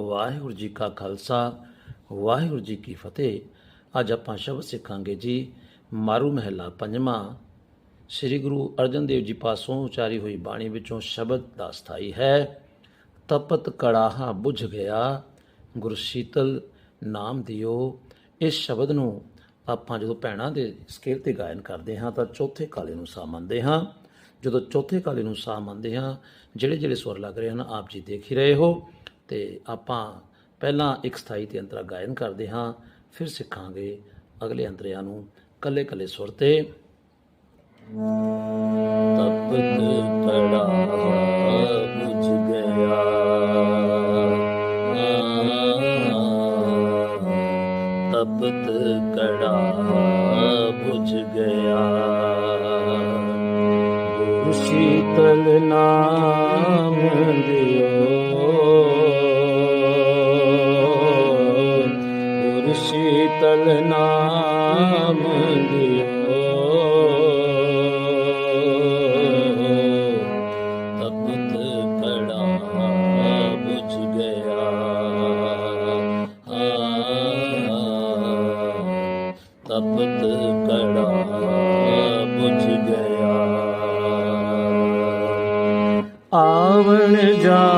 ਵਾਹਿਗੁਰੂ ਜੀ ਕਾ ਖਾਲਸਾ, ਵਾਹਿਗੁਰੂ ਜੀ ਕੀ ਫਤਿਹ। ਅੱਜ ਆਪਾਂ ਸ਼ਬਦ ਸਿੱਖਾਂਗੇ ਜੀ, ਮਾਰੂ ਮਹਿਲਾ ਪੰਜਵਾਂ। ਸ੍ਰੀ ਗੁਰੂ ਅਰਜਨ ਦੇਵ ਜੀ ਪਾਸੋਂ ਉਚਾਰੀ ਹੋਈ ਬਾਣੀ ਵਿੱਚੋਂ ਸ਼ਬਦ ਦਾ ਸਥਾਈ ਹੈ, ਤਪਤ ਕੜਾਹਾ ਬੁਝ ਗਿਆ ਗੁਰਸ਼ੀਤਲ ਨਾਮ ਦਿਓ। ਇਸ ਸ਼ਬਦ ਨੂੰ ਆਪਾਂ ਜਦੋਂ ਭੈਣਾਂ ਦੇ ਸਕੇਲ ਤੇ ਗਾਇਨ ਕਰਦੇ ਹਾਂ ਤਾਂ ਚੌਥੇ ਕਾਲੇ ਨੂੰ ਸਾ ਮੰਨਦੇ ਹਾਂ। ਜਦੋਂ ਚੌਥੇ ਕਾਲੇ ਨੂੰ ਸਾ ਮੰਨਦੇ ਹਾਂ ਜਿਹੜੇ ਜਿਹੜੇ ਸੁਰ ਲੱਗ ਰਹੇ ਹਨ, ਆਪ ਜੀ ਦੇਖ ਹੀ ਰਹੇ ਹੋ। ਤੇ ਆਪਾਂ ਪਹਿਲਾਂ ਇੱਕ ਸਥਾਈ ਤੇ ਅੰਤਰਾ ਗਾਇਨ ਕਰਦੇ ਹਾਂ, ਫਿਰ ਸਿੱਖਾਂਗੇ ਅਗਲੇ ਅੰਤਰਿਆਂ ਨੂੰ ਕੱਲੇ ਕੱਲੇ ਸੁਰ ਤੇ। ਤਪਤ ਕੜਾ ਬੁਝ ਗਿਆ। ਤਪਤ ਕੜਾ ਬੁਝ ਗਿਆ। ਗੁਰ ਸ਼ੀਤਲ ਨਾਮ ਆਵਣ ਜਾਣ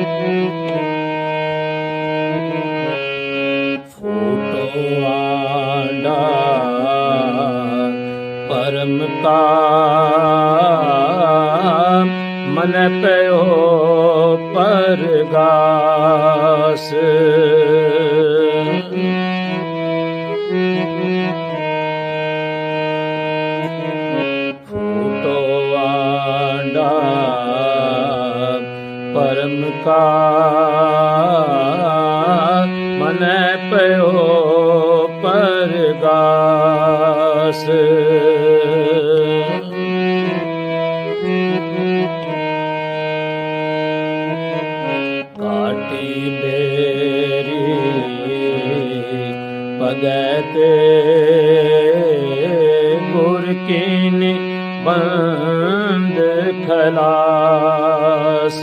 Música ਪਰਮ ਕਾ ਮਨ ਪਿਓ ਪਰਗਾਸ। ਕਾਟੀ ਮੇਰੀ ਭਗਤ ਗੁਰ ਕੇ ਖਲਾਸ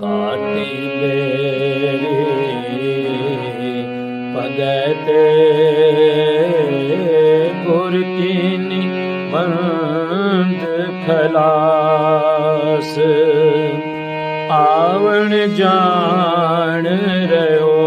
ਕਾਟੀ ਮੇਰੀ ਭਗਤ ਗੁਰ ਕੀਨੀ ਬੰਦ ਖਲਾਸ ਆਵਣ ਜਾਣ ਰਿਓ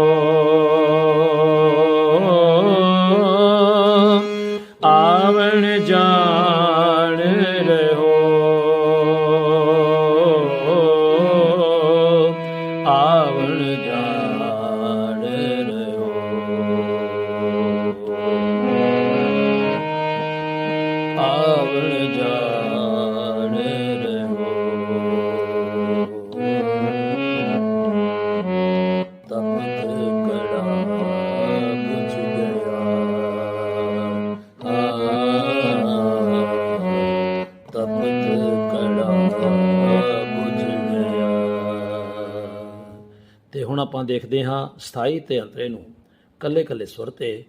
ਆਪਾਂ ਦੇਖਦੇ ਹਾਂ ਸਥਾਈ ਤੇ ਅੰਤਰੇ ਨੂੰ। ਕੱਲੇ ਕੱਲੇ ਸੁਰ ਤੇ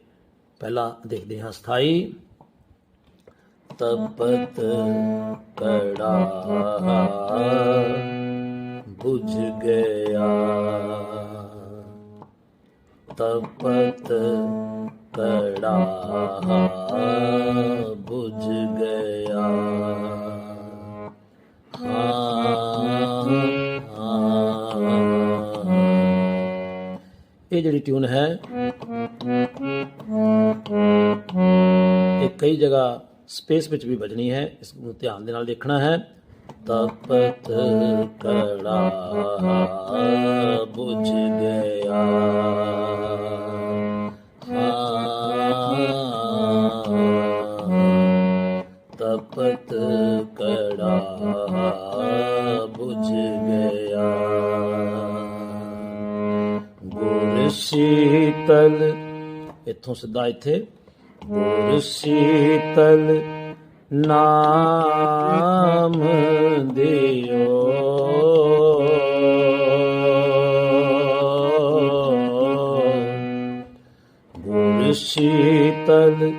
ਪਹਿਲਾਂ ਦੇਖਦੇ ਹਾਂ ਸਥਾਈ। ਤਪਤ ਕੜਾ ਬੁਝ ਗਿਆ। ਤਪਤ ਕੜਾ ਬੁਝ ਗਿਆ। ਹਾਂ। ਇਹ ਜਿਹੜੀ ਟਿਊਨ ਹੈ, ਇਹ ਕਈ ਜਗ੍ਹਾ ਸਪੇਸ ਵਿੱਚ ਵੀ ਵੱਜਣੀ ਹੈ, ਇਸ ਨੂੰ ਧਿਆਨ ਦੇ ਨਾਲ ਦੇਖਣਾ ਹੈ। ਤਪਤ ਕੜਾ ਬੁਝ ਗਿਆ। ਇੱਥੋਂ ਸਿੱਧਾ ਇੱਥੇ। ਗੁਰ ਸੀਤਲ ਨਾਮ ਦਿਓ। ਗੁਰ ਸੀਤਲ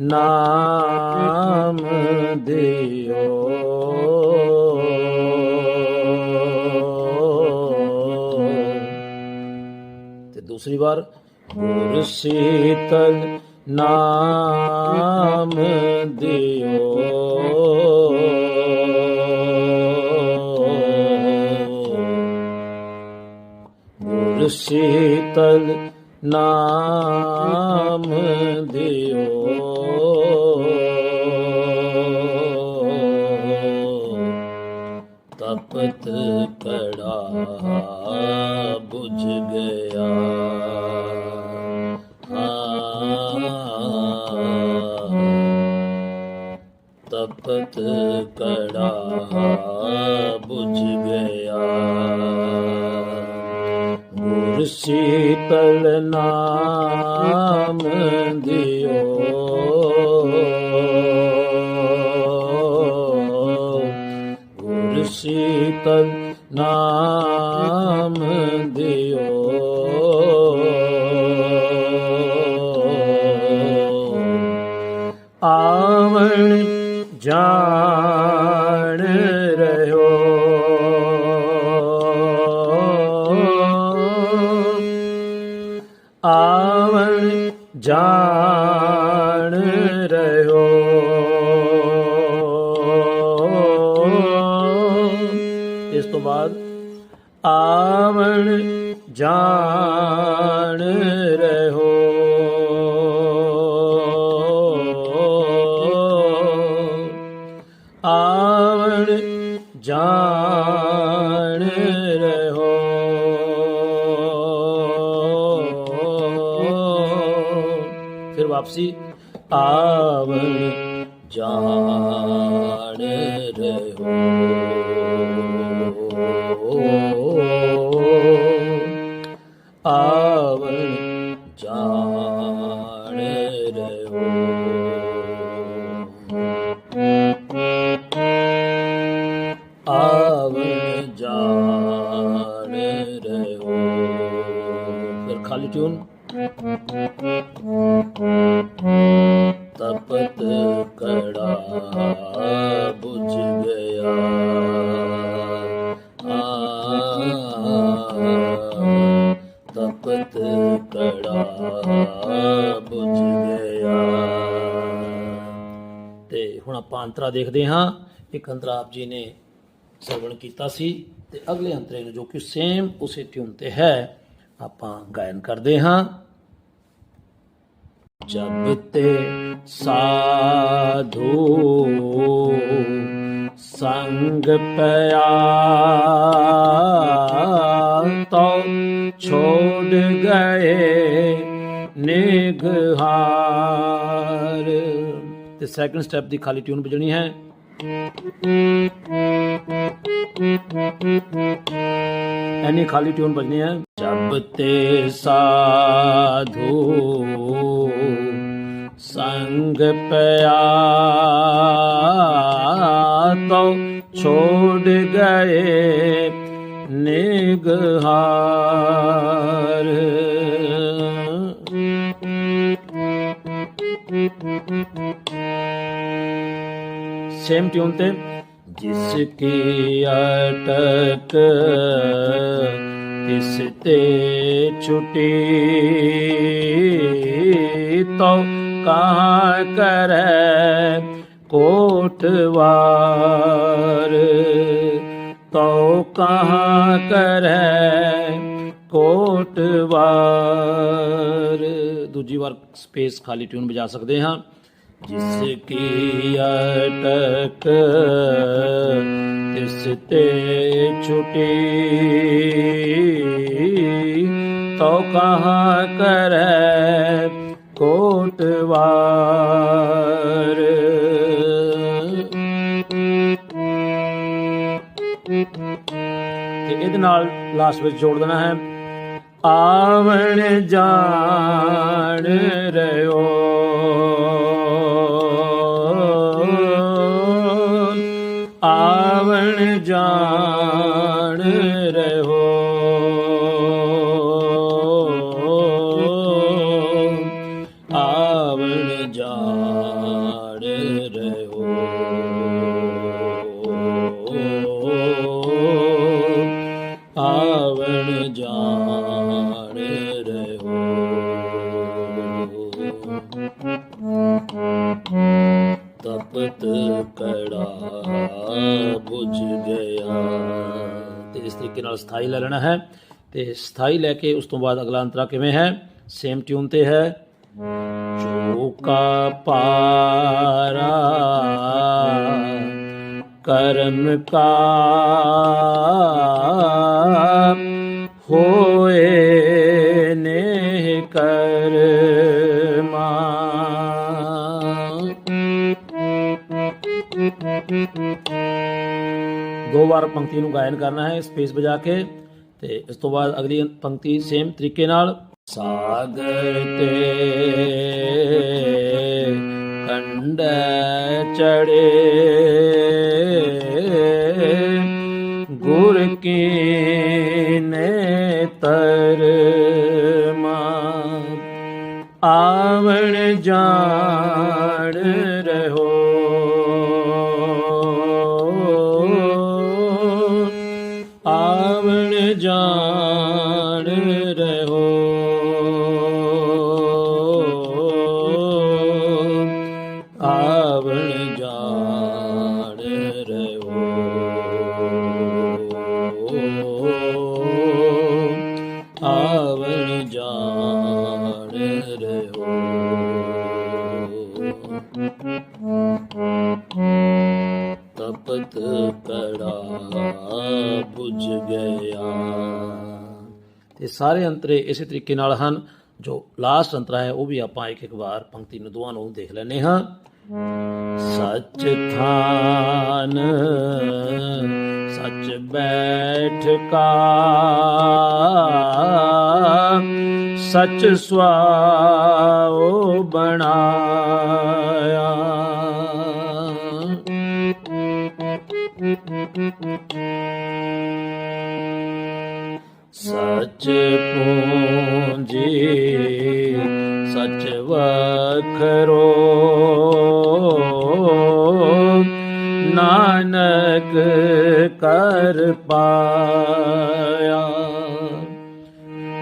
ਨਾਮ ਦਿਓ। ਤੇ ਦੂਸਰੀ ਵਾਰ ਗੁਰ ਸੀਤਲ ਨਾਮ ਦਿਓ। ਗੁਰ ਸੀਤਲ ਨਾਮ ਦਿਓ। ਤਪਤ ਕੜਾ ਬੁਝ ਗਿਆ। ਤਪਤ ਕੜਾ ਬੁਝ ਗਿਆ। ਗੁਰ ਸੀਤਲ ਨਾਮ ਦਿਓ। ਗੁਰ ਸੀਤਲ ਨਾਮ ਜਾਣ ਰਹਿਓ ਇਸ ਤੋਂ ਬਾਅਦ ਆਵਣ ਜਾਣ ਰਹੋ। ਆਵਣ ਜਾਣ ਰਹੋ ਫਿਰ ਵਾਪਸੀ ਆਵਣ ਜਾਣ ਰਹੋ ਆਵਣ ਜਾਣ ਰਹੋ ਆਵਣ ਅੰਤਰਾ ਦੇਖਦੇ ਹਾਂ। ਇੱਕ ਅੰਤਰਾ ਆਪ ਜੀ ਨੇ ਸਰਵਣ ਕੀਤਾ ਸੀ ਤੇ ਅਗਲੇ ਅੰਤਰੇ ਨੂੰ ਜੋ ਕਿ ਸੇਮ ਉਸੇ ਟਿਊਨ ਤੇ ਹੈ, ਆਪਾਂ ਗਾਇਨ ਕਰਦੇ ਹਾਂ। ਜਬ ਤੇ ਸਾਧੂ ਸੰਗ ਪਿਆ ਤੋ ਛੋੜ ਗਏ ਨਿਗਹਾ ਤੇ ਸੈਕੰਡ ਸਟੈਪ ਦੀ ਖਾਲੀ ਟਿਊਨ ਵਜਣੀ ਹੈ। ਐਨੀ ਖਾਲੀ ਟਿਊਨ ਬਜਣੀ ਹੈ। ਜਬ ਤੇ ਸਾਧੂ ਸੰਗ ਪਿਆ ਤੋ ਛੋੜ ਗਏ ਨਿਗਹਾਰ। ਸੇਮ ਟਿਊਨ ਤੇ। ਜਿਸ ਕੀ ਅਟਕ ਤਿਸ ਤੇ ਛੁਟੀ ਤੋ ਕਹਾਂ ਕਰੈ ਕੋਟਵਾਰ ਤੋ ਕਹਾਂ ਕਰੈ ਕੋਟਵਾਰ ਦੂਜੀ ਵਾਰ ਸਪੇਸ ਖਾਲੀ ਟਿਊਨ ਵਜਾ ਸਕਦੇ ਹਾਂ। ਜਿਸ ਕੀ ਅਟਕ, ਤਿਸ ਤੇ ਛੁਟੀ। ਤੋ ਕਹਾਂ ਕਰੈ ਕੋਟਵਾਰ। ਤੇ ਇਹਦੇ ਨਾਲ ਲਾਸਟ ਵਿੱਚ ਜੋੜ ਦੇਣਾ ਹੈ, ਆਵਣ ਜਾਣ ਰਿਓ ਆਵਣ ਜਾਣ ਕੜਾ ਬੁਝ ਗਿਆ। ਤੇ ਇਸ ਤਰੀਕੇ ਨਾਲ ਸਥਾਈ ਲੈ ਲੈਣਾ ਹੈ। ਤੇ ਸਥਾਈ ਲੈ ਕੇ ਉਸ ਤੋਂ ਬਾਅਦ ਅਗਲਾ ਅੰਤਰਾ ਕਿਵੇਂ ਹੈ? ਸੇਮ ਟਿਊਨ ਤੇ ਹੈ। ਚੋਕਾ ਪਾਰਾ ਕਰਮ ਕਾ ਹੋਏ ਨੇ ਕਰਮਾ ਦੋ ਵਾਰ ਪੰਕਤੀ ਨੂੰ ਗਾਇਨ ਕਰਨਾ ਹੈ ਸਪੇਸ ਵਜਾ ਕੇ ਤੇ ਇਸ ਤੋਂ ਬਾਅਦ ਅਗਲੀ ਪੰਕਤੀ ਸੇਮ ਤਰੀਕੇ ਨਾਲ ਸਾਗਰ ਤੇ ਕੰਡ ਚੜੇ ਗੁਰ ਕੀ ਨੇ ਤਰ ਆਵਣ ਜਾਣ ਰਹੋ ਤਪਤ ਕੜਾ ਬੁਝ ਗਿਆ। ਤੇ ਸਾਰੇ ਅੰਤਰੇ ਇਸੇ ਤਰੀਕੇ ਨਾਲ ਹਨ, ਜੋ ਲਾਸਟ ਅੰਤਰਾ ਹੈ, ਉਹ ਵੀ ਆਪਾਂ ਇੱਕ ਇੱਕ ਵਾਰ ਪੰਕਤੀ ਨੂੰ ਦੋਵਾਂ ਨੂੰ ਦੇਖ ਲੈਨੇ ਹਾਂ। ਸੱਚ ਥਾਨ ਸੱਚ ਬੈਠ ਕਾ ਸੱਚ ਸੁਆਓ ਬਣਾਇਆ। ਸੱਚ ਪੂੰਜੀ ਸੱਚ ਵਖਰੋ ਨਾਨਕ ਕਰ ਪਾਇਆ।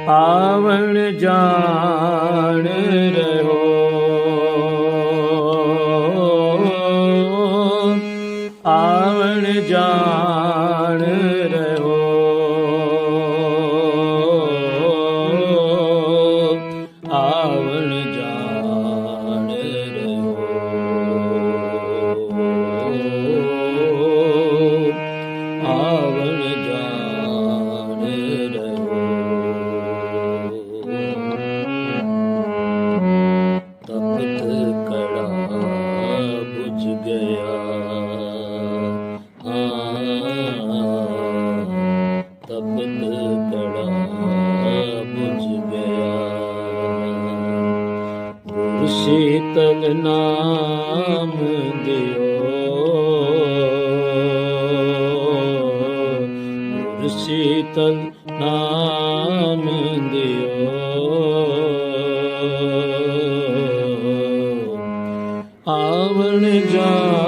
ਆਵਣ ਜਾਣ ਰਹੋ ਆਵਣ ਜਾਣ